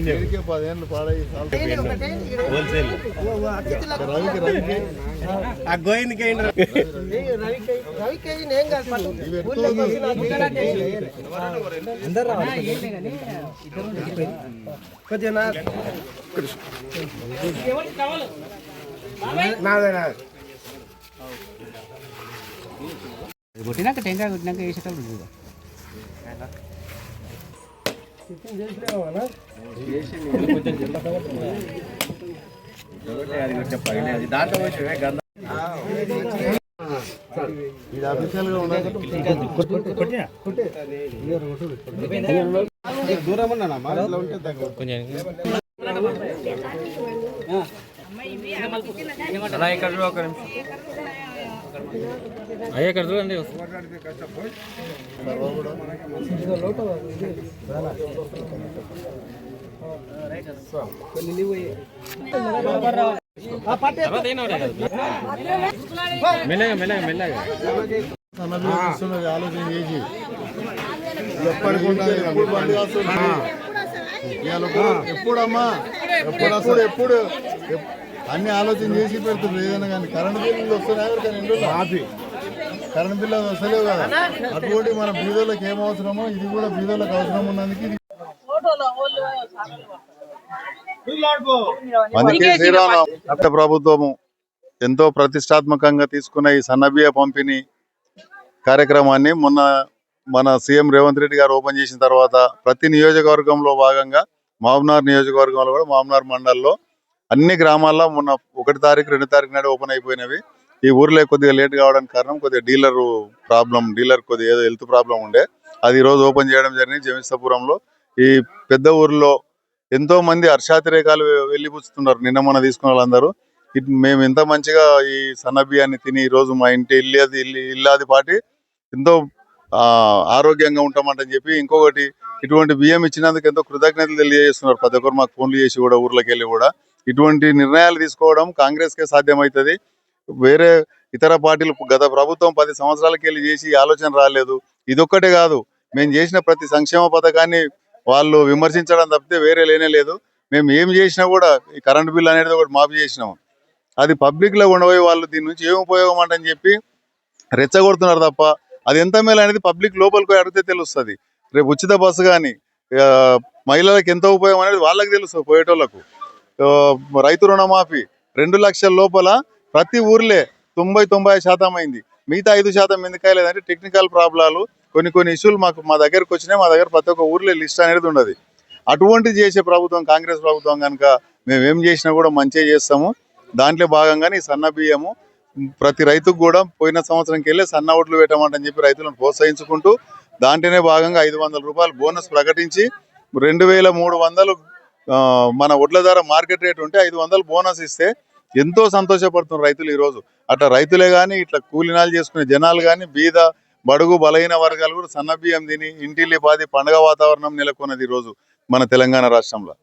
వీడికే పదేళ్ళు పాడై హోల్సేల్ రవికి రవికి ఆ నాకు కొట్టినాక టెంకాయ కొట్టినాక వేసేటప్పుడు ఇది అఫీషియల్గా ఉండదు దూరం ఉన్నా అలా ఇక్కడ ఒక నిమిషం. అయ్యా ఇక్కడ చూడండి. మెల్లగా మెల్లగా మెల్లగా. ఆలోచన చేసి ఎప్పుడు బండి వస్తుంది ఎప్పుడమ్మా? ఎప్పుడు ఎప్పుడు? అన్ని ఆలోచన చేసి పెడుతుంది ఏదైనా కానీ కరెంట్ బిల్లులు వస్తున్నాయి కానీ ఇంట్లో ఆపి కరెంట్ బిల్లు అది వస్తలేవు కదా. అటువంటి మన బీదోళ్ళకి ఏం అవసరమో ఇది కూడా బీదోళ్ళకి అవసరం ఉన్నందుకు ఇది అందుకే ప్రభుత్వము ఎంతో ప్రతిష్టాత్మకంగా తీసుకున్న ఈ సన్నబియ్య పంపిణీ కార్యక్రమాన్ని. మొన్న మన సీఎం రేవంత్ రెడ్డి గారు ఓపెన్ చేసిన తర్వాత ప్రతి నియోజకవర్గంలో భాగంగా మామ్నార్ నియోజకవర్గంలో కూడా మామ్నార్ మండల్లో అన్ని గ్రామాల్లో మొన్న ఒకటి తారీఖు రెండు తారీఖు నాడు ఓపెన్ అయిపోయినవి. ఈ ఊర్లో కొద్దిగా లేట్ కావడానికి కారణం కొద్దిగా డీలర్ ప్రాబ్లం డీలర్ కొద్దిగా ఏదో హెల్త్ ప్రాబ్లం ఉండే. అది ఈరోజు రోజు ఓపెన్ చేయడం జరిగింది జమిస్తాపురంలో. ఈ పెద్ద ఊర్లో ఎంతో మంది హర్షాతిరేకాలు వెళ్ళిపుచ్చుతున్నారు నిన్న మొన్న తీసుకున్న వాళ్ళందరూ. మేము ఎంత మంచిగా ఈ సన్న బియ్యాన్ని తిని ఈ రోజు మా ఇంటి ఇల్లాది ఇల్లు ఇల్లాది పాటి ఎంతో ఆ, ఆరోగ్యంగా ఉంటామంటని చెప్పి ఇంకొకటి ఇటువంటి బియ్యం ఇచ్చినందుకు ఎంతో కృతజ్ఞతలు తెలియజేస్తున్నారు. ప్రతి ఒక్కరు మాకు ఫోన్లు చేసి కూడా ఊర్లోకి వెళ్ళి కూడా. ఇటువంటి నిర్ణయాలు తీసుకోవడం కాంగ్రెస్ కే సాధ్యమవుతుంది. వేరే ఇతర పార్టీలు గత ప్రభుత్వం పది సంవత్సరాలకి వెళ్ళి చేసి ఆలోచన రాలేదు. ఇదొక్కటే కాదు. మేము చేసిన ప్రతి సంక్షేమ పథకాన్ని వాళ్ళు విమర్శించడం తప్పితే వేరే లేనే లేదు. మేము ఏం చేసినా కూడా ఈ కరెంట్ బిల్ అనేది ఒకటి మాఫీ చేసినాం అది పబ్లిక్లో ఉండబోయి వాళ్ళు దీని నుంచి ఏం ఉపయోగం అంటని చెప్పి రెచ్చగొడుతున్నారు తప్ప అది ఎంత మేలు అనేది పబ్లిక్ లోపలికి అడిగితే తెలుస్తుంది. రేపు ఉచిత బస్సు కానీ మహిళలకు ఎంత ఉపయోగం అనేది వాళ్ళకి తెలుస్తుంది పోయేటోళ్ళకు. రైతు రుణమాఫీ రెండు లక్షల లోపల ప్రతి ఊర్లే తొంభై తొంభై శాతం అయింది. మిగతా ఐదు శాతం ఎందుకు కాలేదంటే టెక్నికల్ ప్రాబ్లాలు కొన్ని కొన్ని ఇష్యూలు మాకు మా దగ్గరకు వచ్చినాయి మా దగ్గర ప్రతి ఒక్క ఊర్లో లిస్ట్ అనేది ఉండదు. అటువంటి చేసే ప్రభుత్వం కాంగ్రెస్ ప్రభుత్వం కనుక మేము ఏం చేసినా కూడా మంచిగా చేస్తాము. దాంట్లో భాగంగానే సన్న బియ్యము ప్రతి రైతుకు కూడా పోయిన సంవత్సరంకి వెళ్ళి సన్న ఓట్లు పెట్టమంటని చెప్పి రైతులను ప్రోత్సహించుకుంటూ దాంట్లోనే భాగంగా ఐదు వందల రూపాయలు బోనస్ ప్రకటించి రెండు వేల మూడు వందలు మన ఒడ్ల ధర మార్కెట్ రేట్ ఉంటే ఐదు వందలు బోనస్ ఇస్తే ఎంతో సంతోషపడుతున్నారు రైతులు ఈ రోజు అట్లా రైతులే కానీ ఇట్లా కూలినాలు చేసుకునే జనాలు కానీ బీద బడుగు బలహీన వర్గాలు కూడా సన్న బియ్యం తిని ఇంటిల్లి పాది పండగ వాతావరణం నెలకొన్నది ఈరోజు రోజు మన తెలంగాణ రాష్ట్రంలో.